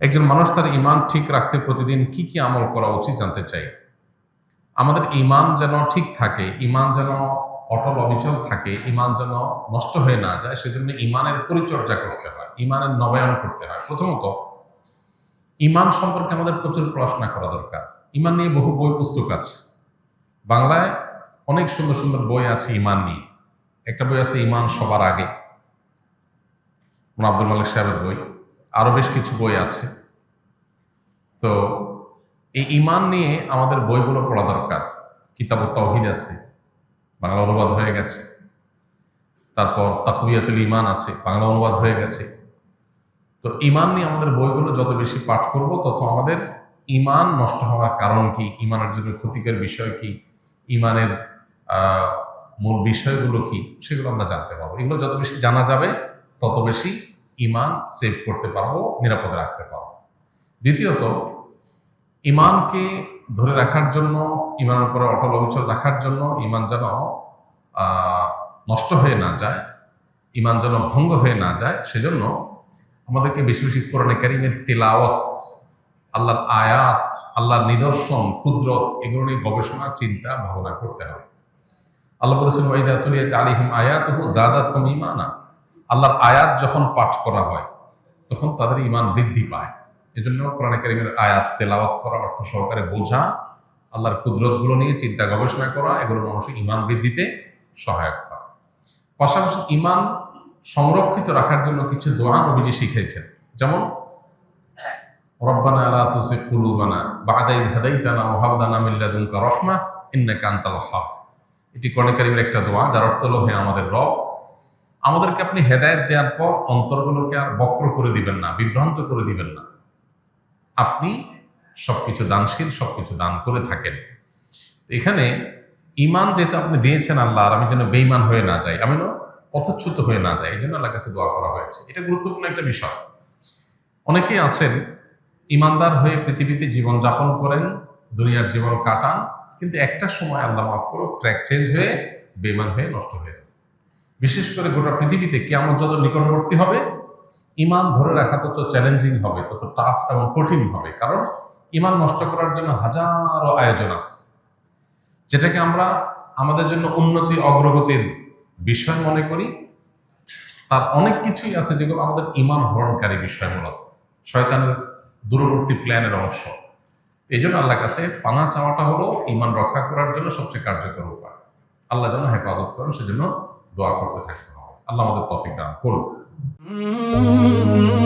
একজন মানুষ তার ইমান ঠিক রাখতে প্রতিদিন কি কি আমল করা উচিত জানতে চাই। আমাদের ইমান যেন ঠিক থাকে, ইমান যেন অটল অবিচল থাকে, ইমান যেন নষ্ট হয়ে না যায়, সেজন্য ইমানের পরিচর্যা করতে হয়, ইমানের নবায়ন করতে হয়। প্রথমত, ইমান সম্পর্কে আমাদের প্রচুর পড়াশোনা করা দরকার। ইমান নিয়ে বহু বই পুস্তক আছে। বাংলায় অনেক সুন্দর সুন্দর বই আছে ইমান নিয়ে। একটা বই আছে ইমান সবার আগে। আব্দুল মালিক সাহেবের বই। আরও বেশ কিছু বই আছে। তো এই ইমান নিয়ে আমাদের বইগুলো পড়া দরকার। কিতাব তহিদ আছে, বাংলা অনুবাদ হয়ে গেছে। তারপর তাকুয়াতুল ইমান আছে, বাংলা অনুবাদ হয়ে গেছে। তো ইমান নিয়ে আমাদের বইগুলো যত বেশি পাঠ করব, তত আমাদের ইমান নষ্ট হওয়ার কারণ কি ইমানের জন্য ক্ষতিকর বিষয় কি ইমানের মূল বিষয়গুলো কি, সেগুলো আমরা জানতে পারব। এগুলো যত বেশি জানা যাবে, তত বেশি ইমান সেভ করতে পারব, নিরাপদে রাখতে পারব। দ্বিতীয়ত, ইমানকে ধরে রাখার জন্য, ইমানের উপরে অটল অবিচল রাখার জন্য ইমান যেন নষ্ট হয়ে না যায়, ইমান যেন ভঙ্গ হয়ে না যায়, সেজন্য আমাদেরকে বেশি বেশি কোরআনে কারিমের তেলাওয়াত, আল্লাহর আয়াত, আল্লাহর নিদর্শন, কুদরত, এগুলো নিয়ে গবেষণা, চিন্তা, ভাবনা করতে হবে। আল্লাহ বলেছেন ওয়াইদা তুলিয়াত আলিহিম আয়াত জাদাতুম ইমানা আল্লাহর আয়াত যখন পাঠ করা হয়, তখন তাদের ইমান বৃদ্ধি পায়। এজন্য কোরআন কারিমের আয়াত তেলাওয়াত করা অর্থ সহকারে বোঝা, আল্লাহর কুদরতগুলো নিয়ে চিন্তা গবেষণা করা, এগুলো মানুষের ইমান বৃদ্ধিতে সহায়ক হয়। পাশাপাশি ইমান সংরক্ষিত রাখার জন্য কিছু দোয়া নবীজি শিখিয়েছেন। যেমন, রব্বানা লা তুযিগ কুলুবানা বা'দা হাদাইতানা ওয়া হাব লানা মিন লাদুনকা রাহমা ইন্নাকা এটি কোরআন কারিমের একটা দোয়া, যার অর্থ হলো, হে আমাদের রব আমাদেরকে আপনি হেদায়েত দেওয়ার পর অন্তরগুলোকে আর বক্র করে দিবেন না, বিভ্রান্ত করে দিবেন না। আপনি সবকিছু দানশীল, সবকিছু দান করে থাকেন। এখানে ইমান যেহেতু আপনি দিয়েছেন আল্লাহ, আর আমি যেন বেইমান হয়ে না যাই, আমি পথচ্যুত হয়ে না যাই, এই জন্য আল্লাহ কাছে দোয়া করা হয়েছে। এটা গুরুত্বপূর্ণ একটা বিষয়। অনেকেই আছেন ইমানদার হয়ে পৃথিবীতে জীবন যাপন করেন, দুনিয়ার জীবন কাটান, কিন্তু একটা সময় আল্লাহ মাফ করো ট্র্যাক চেঞ্জ হয়ে বেমান হয়ে নষ্ট হয়ে যাবে বিশেষ করে গোটা পৃথিবীতে কেমন যত নিকটবর্তী হবে, ইমান ধরে রাখা তত চ্যালেঞ্জিং হবে, তত টাফ এবং কঠিন হবে। কারণ ইমান নষ্ট করার জন্য হাজারো আয়োজন আছে। যেটাকে আমরা আমাদের জন্য উন্নতি অগ্রগতির বিষয় মনে করি। তার অনেক কিছুই আছে যেগুলো আমাদের ইমান হরণকারী বিষয় মূলত। শয়তানের দূরবর্তী প্ল্যানের অংশ। এই জন্য আল্লাহ কাছে পানা চাওয়াটা হলো ইমান রক্ষা করার জন্য সবচেয়ে কার্যকর উপায়। আল্লাহ যেন হেফাজত করেন, সেজন্য দোয়া করতে থাকতে হবে আল্লাহ আমাদের তফিক দান করুন Mm-hmm.